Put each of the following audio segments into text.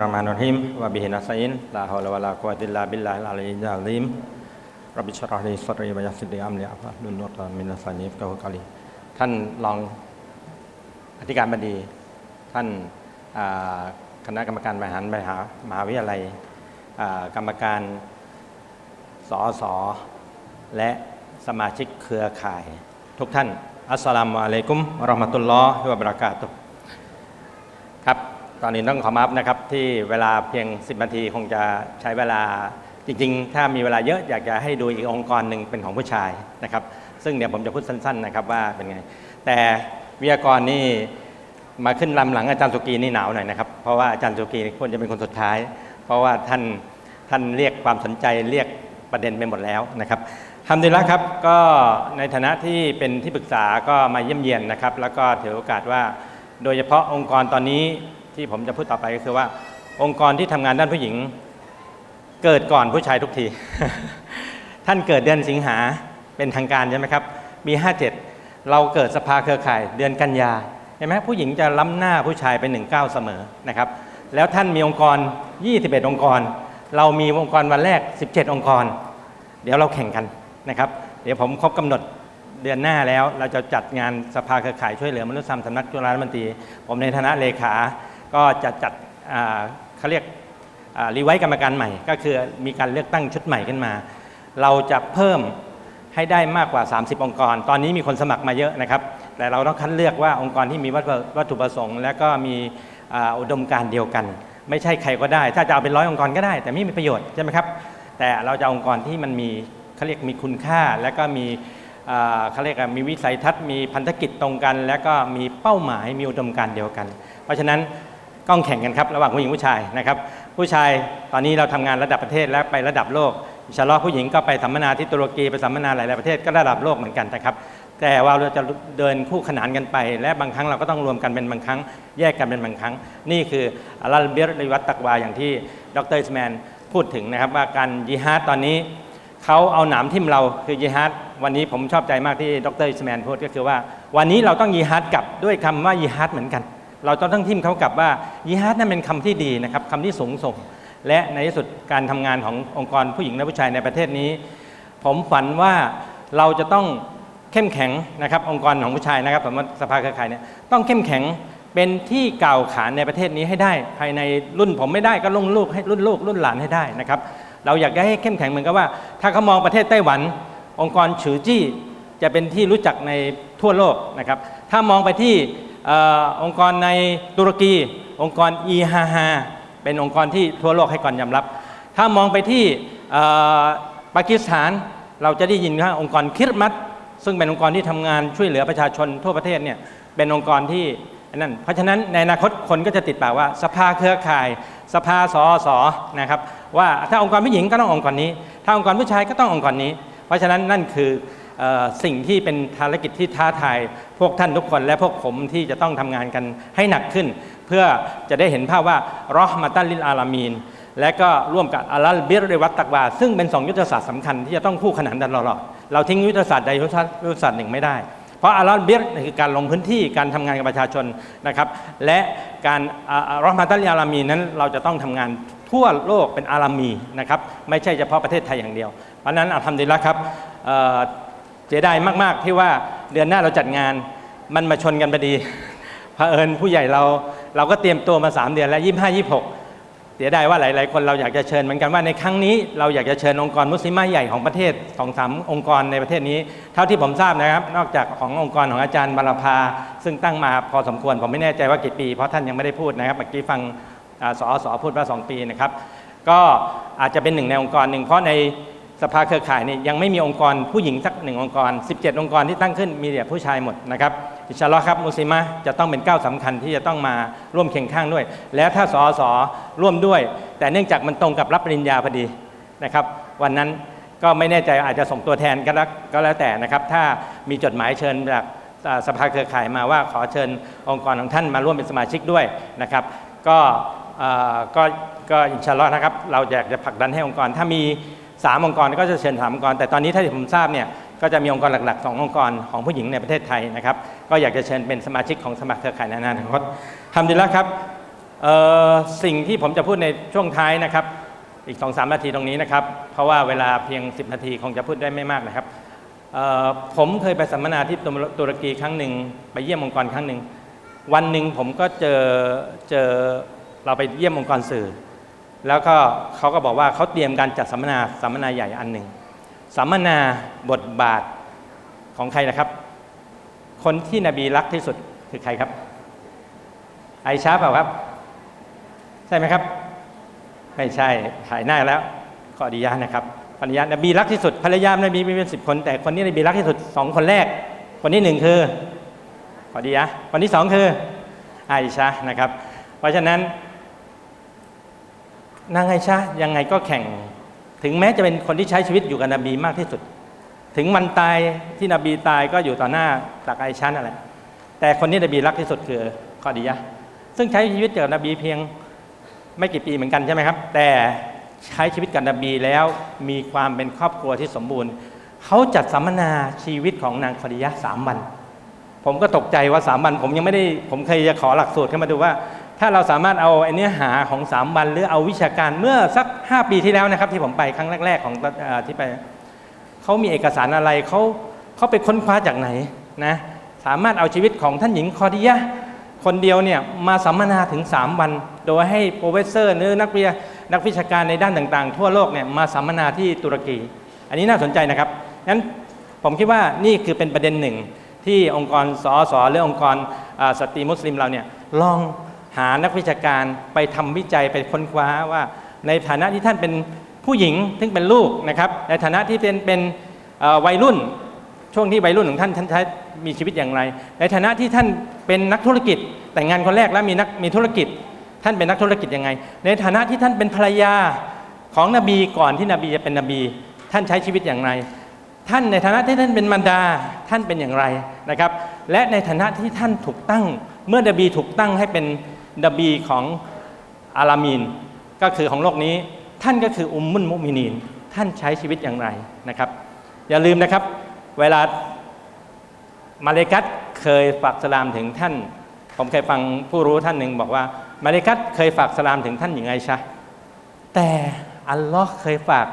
Bismillahirrahmanirrahim wa bihi nasta'in la haula wala quwwata illa billahil aliyyil azim Rabbi shrah li sadri wa yassir li amri wahlul 'uqdatan min lisani yafqahu qawli ท่านรองอธิการบดี ท่านคณะกรรมการบริหารมหามหาวิทยาลัยกรรมการสอสอและสมาชิกเครือข่าย ทุกท่านอัสสลามุอะลัยกุมวะเราะห์มะตุลลอฮิวะบะเราะกาตุฮ์ ตอนนี้ต้องขอมาฟนะครับที่เวลาเพียง 10 นาทีคงจะใช้เวลาจริงๆ ถ้ามีเวลาเยอะอยากจะให้ดูอีกองค์กรหนึ่งเป็นของผู้ชายนะครับ ซึ่งเดี๋ยวผมจะพูดสั้นๆนะครับว่าเป็นไง แต่วิทยากรนี่มาขึ้นลำหลังอาจารย์สุกีนี่หนาวหน่อยนะครับ เพราะว่าอาจารย์สุกีควรจะเป็นคนสุดท้าย เพราะว่าท่านท่านเรียกความสนใจเรียกประเด็นไปหมดแล้วนะครับทำดีแล้วครับก็ในฐานะที่เป็นที่ปรึกษาก็มาเยี่ยมเยียนนะครับ แล้วก็ถือโอกาสว่า โดยเฉพาะองค์กรตอนนี้ ที่ผมจะพูดต่อไปก็คือว่า องค์กรที่ทำงานด้านผู้หญิง เกิดก่อนผู้ชายทุกที ท่านเกิดเดือนสิงหาเป็นทางการใช่ไหมครับมี57 เราเกิดสภาเครือข่ายเดือนกันยาเห็นไหมผู้หญิงจะล้ำหน้าผู้ชายไปหนึ่งก้าเสมอนะครับ แล้วท่านมีองค์กร 21 องค์กร เรามีองค์กรวันแรก 17 องค์กร เดี๋ยวเราแข่งกันนะครับ เดี๋ยวผมครบกำหนดเดือนหน้าแล้วเราจะจัดงานสภาเครือข่ายช่วยเหลือมนุษยธรรมสำนักจุฬาธิมนตรีผมในฐานะเลขา ก็จะจัดเขาเรียกรีไวซ์กรรมการใหม่ ก็คือมีการเลือกตั้งชุดใหม่ขึ้นมา เราจะเพิ่มให้ได้มากกว่า 30 องค์กร ตอนนี้มีคนสมัครมาเยอะนะครับ แต่เราต้องคัดเลือกว่าองค์กรที่มีวัตถุประสงค์ และก็มีอุดมการเดียวกัน ไม่ใช่ใครก็ได้ ถ้าจะเอาเป็นร้อยองค์กรก็ได้ แต่ไม่มีประโยชน์ใช่ไหมครับ แต่เราจะองค์กรที่มันมีเขาเรียกมีคุณค่า และก็มีเขาเรียกมีวิสัยทัศน์ มีพันธกิจตรงกัน และก็มีเป้าหมาย มีอุดมการเดียวกัน เพราะฉะนั้น ต้องแข่งกันครับระหว่างผู้หญิงผู้ชายนะครับผู้ชายตอนนี้เราทำงานระดับประเทศและไประดับโลกอินชาลอผู้หญิงก็ไปสัมมนาที่ตุรกีไปสัมมนาหลาย ๆ ประเทศก็ระดับโลกเหมือนกันนะครับแต่ว่าเราจะเดินคู่ขนานกันไป และบางครั้งเราก็ต้องรวมกันเป็นบางครั้ง แยกกันเป็นบางครั้ง นี่คืออัลลอฮ์เบียริวัตตักวาอย่างที่ดรอิสแมนพูดถึงนะครับว่าการยิฮาดตอนนี้เขาเอาหนามทิ่มเราคือยิฮัดวันนี้ผมชอบใจมากที่ดรอิสแมนพูดก็คือว่า วันนี้เราต้องยิฮัดกลับด้วยคำว่ายิฮัดเหมือนกัน เราต้องต้องทิมเขากลับว่ายิฮัดนั่นเป็นคำที่ดีนะครับคำที่สูงส่ง และในที่สุดการทำงานขององค์กรผู้หญิงและผู้ชายในประเทศนี้ ผมฝันว่าเราจะต้องเข้มแข็งนะครับองค์กรของผู้ชายนะครับผมว่าสภาเครือข่ายเนี่ยต้องเข้มแข็งเป็นที่กล่าวขานในประเทศนี้ให้ได้ ภายในรุ่นผมไม่ได้ก็รุ่นลูกให้รุ่นลูกรุ่นหลานให้ได้นะครับเราอยากจะให้เข้มแข็งเหมือนกับว่า ถ้าเขามองประเทศไต้หวัน องค์กรฉือจี้จะเป็นที่รู้จักในทั่วโลกนะครับถ้ามองไปที่ อองค์กรในตุรกี องค์กรอีฮาฮาเป็นองค์กรที่ทั่วโลกให้ความยอมรับ ถ้ามองไปที่ปากีสถานเราจะได้ยินว่าองค์กรคิรมัตซึ่งเป็นองค์กรที่ทำงานช่วยเหลือประชาชนทั่วประเทศเนี่ยเป็นองค์กรที่นั่นเพราะฉะนั้นในอนาคตคนก็จะติดปากว่าสภาเครือข่าย สภาสอสอนะครับว่าถ้าองค์กรผู้หญิงก็ต้ององค์กรนี้ ถ้าองค์กรผู้ชายก็ต้ององค์กรนี้ เพราะฉะนั้นนั่นคือ สิ่งที่เป็นภารกิจที่ท้าทายพวกท่านทุกคน และพวกผมที่จะต้องทำงานกันให้หนักขึ้น เพื่อจะได้เห็นภาพว่ารอห์มาตัลลิลอาลามีนและก็ร่วมกับอัลลัลบิรเรวัตตักวา ซึ่งเป็นสองยุทธศาสตร์สำคัญที่จะต้องคู่ขนานกันตลอด เราทิ้งยุทธศาสตร์ใดยุทธศาสตร์หนึ่งไม่ได้ เพราะอัลลอฮ์บิรคือการลงพื้นที่การทำงานกับประชาชนนะครับ และการรอมาตัลลิลอาลามีนนั้นเราจะต้องทำงานทั่วโลกเป็นอาลามีนะครับ ไม่ใช่เฉพาะประเทศไทยอย่างเดียว เพราะฉะนั้นอัลฮัมดุลิลละครับ เสียดายมาก ๆ ที่ว่าเดือนหน้าเราจัดงาน มันมาชนกันพอดีเผอิญผู้ใหญ่เราเราก็เตรียมตัวมา 3 เดือนแล้วยี่ห้ายี่หกเสียดายว่าหลาย ๆ คนเราอยากจะเชิญเหมือนกันว่าในครั้งนี้เราอยากจะเชิญองค์กรมุสลิมใหญ่ของประเทศสองสามองค์กรในประเทศนี้ เท่าที่ผมทราบนะครับ นอกจากขององค์กรของอาจารย์บารพาซึ่งตั้งมาพอสมควรผมไม่แน่ใจว่ากี่ปี เพราะท่านยังไม่ได้พูดนะครับเมื่อกี้ฟังสอสอพูดว่าสองปีนะครับ ก็อาจจะเป็นหนึ่งในองค์กรหนึ่งเพราะใน สภาเครือข่ายเนี่ยยังไม่มีองค์กรผู้หญิงสักหนึ่งองค์กร 17 องค์กรที่ตั้งขึ้นมีแต่ผู้ชายหมดนะครับอิชาลอครับมุสลิมะจะต้องเป็นก้าวสำคัญที่จะต้องมาร่วมเคียงข้างด้วย แล้วถ้าสอสอร่วมด้วย แต่เนื่องจากมันตรงกับรับปริญญาพอดีนะครับ วันนั้นก็ไม่แน่ใจอาจจะส่งตัวแทนก็แล้วก็แล้วแต่นะครับ ถ้ามีจดหมายเชิญจากสภาเครือข่ายมาว่าขอเชิญองค์กรของท่านมาร่วมเป็นสมาชิกด้วยนะครับ ก็ก็ก็อินชาลอนะครับเราอยากจะผลักดันให้องค์กรถ้ามี สามองค์กรก็จะเชิญสามองค์กร แต่ตอนนี้ถ้าที่ผมทราบเนี่ยก็จะมีองค์กรหลักๆสององค์กรของผู้หญิงในประเทศไทยนะครับก็อยากจะเชิญเป็นสมาชิกของสมัครเครือข่ายนอนาคตทำดีแล้วครับสิ่งที่ผมจะพูดในช่วงท้ายนะครับ อีก2อสนาทีตรงนี้นะครับ เพราะว่าเวลาเพียง 10 นาทีคงจะพูดได้ไม่มากนะครับผมเคยไปสัมมนาที่ตุรกีครั้งหนึ่งไปเยี่ยมองค์กรครั้งหนึ่งวันหนึ่งผมก็เจอเจอเราไปเยี่ยมองค์กรสื่อ แล้วก็เขาก็บอกว่าเขาเตรียมการจัดสัมมนาสัมมนาใหญ่อันหนึ่งสัมมนาบทบาทของใครนะครับ คนที่นบีรักที่สุดคือใครครับ ไอชาเปล่าครับ ใช่ไหมครับ ไม่ใช่ถ่ายหน้าแล้วขออนุญาตนะครับภรรยานบีรักที่สุดภรรยานบีมีเป็นสิบคน แต่คนนี้นบีรักที่สุดสองคนแรก คนที่หนึ่งคือขออนุญาตคนที่สองคือไอชานะครับ เพราะฉะนั้น นางไอชายังไงก็แข่ง ถึงแม้จะเป็นคนที่ใช้ชีวิตอยู่กับนบีมากที่สุด ถึงวันตายที่นบีตายก็อยู่ต่อหน้าตักไอชานั่นแหละแต่คนที่นบีรักที่สุดคือขอดียะซึ่งใช้ชีวิตกับนบีเพียงไม่กี่ปีเหมือนกันใช่ไหมครับ แต่ใช้ชีวิตกับนบีแล้วมีความเป็นครอบครัวที่สมบูรณ์ เขาจัดสัมมนาชีวิตของนางขอดียะสามวัน ผมก็ตกใจว่าสามวัน ผมยังไม่ได้ผมเคยจะขอหลักสูตรขึ้นมาดูว่า ถ้าเราสามารถเอาเนื้อหาของสามวัน หรือเอาวิชาการเมื่อสัก 5 ปีที่แล้วนะครับ ที่ผมไปครั้งแรก ๆ ของอที่ไปเขามีเอกสารอะไรเขาเขาไปค้นคว้าจากไหนนะสามารถเอาชีวิตของท่านหญิงคอดียะคนเดียวเนี่ยมาสัมมนาถึง 3 วัน โดยให้โปรเฟสเซอร์หรือนักวิทยานักวิชาการในด้านต่างๆ ทั่วโลกเนี่ยมาสัมมนาที่ตุรกี อันนี้น่าสนใจนะครับงั้นผมคิดว่านี่คือเป็นประเด็นหนึ่ง ที่องค์กรสอสอหรือองค์กรสตรีมุสลิมเราเนี่ยลอง หานักวิชาการไปทำวิจัยไปค้นคว้าว่า ในฐานะที่ท่านเป็นผู้หญิงซึ่งเป็นลูกนะครับในฐานะที่เป็นเป็นวัยรุ่นช่วงที่วัยรุ่นของท่านท่านใช้มีชีวิตอย่างไร ในฐานะที่ท่านเป็นนักธุรกิจ แต่งงานคนแรกแล้วมีนักมีธุรกิจ ท่านเป็นนักธุรกิจยังไง ในฐานะที่ท่านเป็นภรรยาของนบีก่อนที่นบีจะเป็นนบี ท่านใช้ชีวิตอย่างไร ท่านในฐานะที่ท่านเป็นมารดาท่านเป็นอย่างไรนะครับ และในฐานะที่ท่านถูกตั้ง เมื่อนบีถูกตั้งให้เป็น นบีของอาลามีน ก็คือของโลกนี้ ท่านก็คืออุมมุนมุมินีน ท่านใช้ชีวิตอย่างไรนะครับ อย่าลืมนะครับ เวลามาเลกัตเคยฝากสลามถึงท่าน ผมเคยฟังผู้รู้ท่านหนึ่งบอกว่า มาเลกัตเคยฝากสลามถึงท่านหญิงไอชะแต่อัลลอฮ์เคยฝาก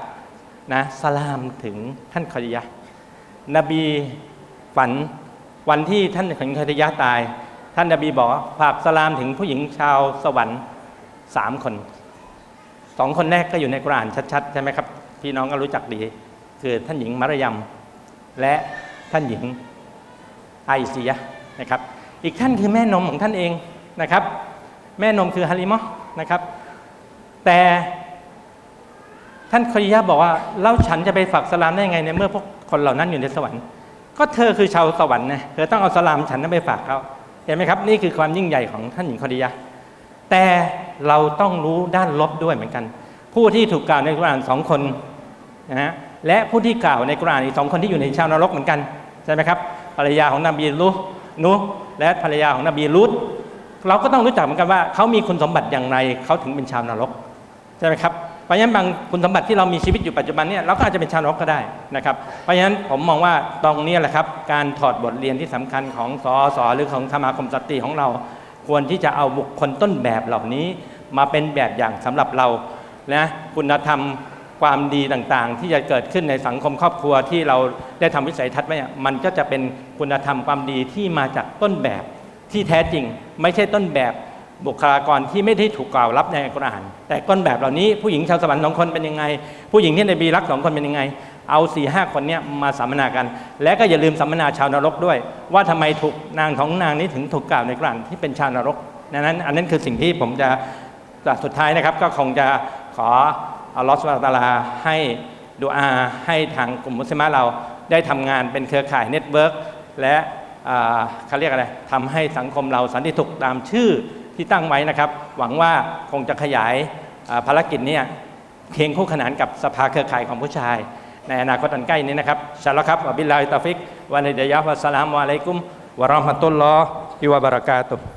นะสลามถึงท่านคอดียะนบีฝันวันที่ท่านหญิงคอดียะตาย ท่านนบีบอกฝากสลามถึงผู้หญิงชาวสวรรค์สามคนสองคนแรกก็อยู่ในกุรานชัดๆใช่ไหมครับ พี่น้องก็รู้จักดี คือท่านหญิงมารยม และท่านหญิงไอซียะนะครับ อีกท่านคือแม่นมของท่านเองนะครับ แม่นมคือฮาริมะห์นะครับ แต่ท่านคอยยะบอกว่าแล้วฉันจะไปฝากสลามได้ยังไงในเมื่อพวกคนเหล่านั้นอยู่ในสวรรค์ ก็เธอคือชาวสวรรค์นะเธอต้องเอาสลามฉันนั้นไปฝากเขา เห็นไหมครับ นี่คือความยิ่งใหญ่ของท่านหญิงคอดียะแต่เราต้องรู้ด้านลบด้วยเหมือนกัน ผู้ที่ถูกกล่าวในกุรอานสองคนนะฮะและผู้ที่กล่าวในกุรอานอีกสองคนที่อยู่ในชาวนรกเหมือนกันใช่ไหมครับภรรยาของนบีลุนุและภรรยาของนบีลุตเราก็ต้องรู้จักเหมือนกันว่าเขามีคุณสมบัติอย่างไรเขาถึงเป็นชาวนรกใช่ไหมครับ เพราะฉะนั้นบางคุณสมบัติที่เรามีชีวิตอยู่ปัจจุบันเนี่ยเราก็อาจจะเป็นชาวนกก็ได้นะครับเพราะฉะนั้นผมมองว่าตรงนี้แหละครับการถอดบทเรียนที่สำคัญของสอสอหรือของสมาคมสตรีของเรา ควรที่จะเอาบุคคลต้นแบบเหล่านี้ มาเป็นแบบอย่างสำหรับเรานะคุณธรรมความดีต่างๆ ที่จะเกิดขึ้นในสังคมครอบครัวที่เราได้ทำวิสัยทัศน์ไว้มันก็จะเป็นคุณธรรมความดีที่มาจากต้นแบบที่แท้จริง ไม่ใช่ต้นแบบ บุคลากรที่ไม่ได้ถูกกล่าวรับในอัลกุรอานแต่ก้นแบบเหล่านี้ผู้หญิงชาวสวรรค์สองคนเป็นยังไง ผู้หญิงที่ในบีรักสองคนเป็นยังไง เอาสี่ห้าคนเนี้ยมาสัมมนากัน และก็อย่าลืมสัมมนาชาวนรกด้วย ว่าทำไมถูกนางของนางนี้ถึงถูกกล่าวในกุรานที่เป็นชาวนรกนั้นอันนั้นคือสิ่งที่ผมจะสุดท้ายนะครับ ก็คงจะขออัลลอฮฺสุบฮานะตาลาให้ดูอาให้ทางกลุ่มมุสลิมเราได้ทำงานเป็นเครือข่ายเน็ตเวิร์กและเขาเรียกอะไรทำให้สังคมเราสันติสุขตามชื่อ ที่ตั้งไว้นะครับ หวังว่าคงจะขยายภารกิจนี้เคียงคู่ขนานกับสภาเครือข่ายของผู้ชาย ในอนาคตอันใกล้นี้นะครับชาลครับอับิลลาฮิตาฟิกวะนิดยะฮ์วะสลามุอะลัยกุมวะราะห์มะตุลลอฮิวะบะเราะกาตุฮ์